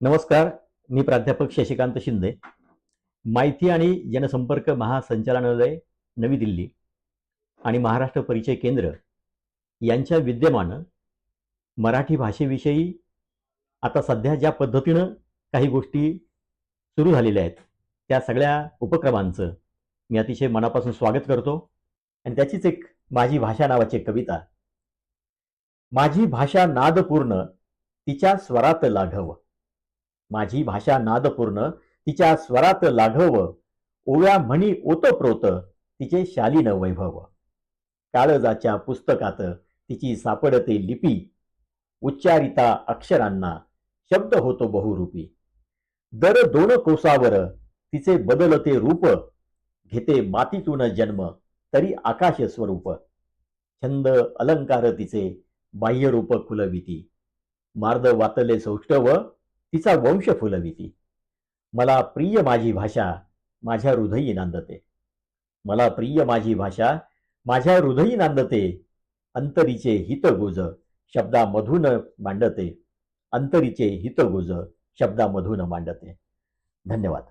नमस्कार मी प्राध्यापक शशिकांत शिंदे. माहिती आणि जनसंपर्क महासंचालनालय नवी दिल्ली आणि महाराष्ट्र परिचय केंद्र यांच्या विद्यमानं मराठी भाषेविषयी आता सध्या ज्या पद्धतीनं काही गोष्टी सुरू झालेल्या आहेत त्या सगळ्या उपक्रमांचं मी अतिशय मनापासून स्वागत करतो. आणि त्याचीच एक माझी भाषा नावाची एक कविता. माझी भाषा नादपूर्ण तिच्या स्वरात लाघव. माझी भाषा नादपूर्ण तिच्या स्वरात लाघव ओव्या म्हणी ओतप्रोत तिचे शालीन वैभव. काळजाच्या पुस्तकात तिची सापडते लिपी उच्चारिता अक्षरांना शब्द होतो बहुरूपी. दर दोन कोसावर तिचे बदलते रूप घेते मातीतून जन्म तरी आकाश स्वरूप. छंद अलंकार तिचे बाह्यरूप खुलविती मार्द वातले सौष्ठव तिचा वंश फुलविती. मला प्रिय माझी भाषा माझ्या हृदयी नांदते. मला प्रिय माझी भाषा माझ्या हृदयी नांदते. अंतरीचे हितगुज शब्दामधून मांडते. अंतरीचे हितगुज शब्दामधून मांडते. धन्यवाद.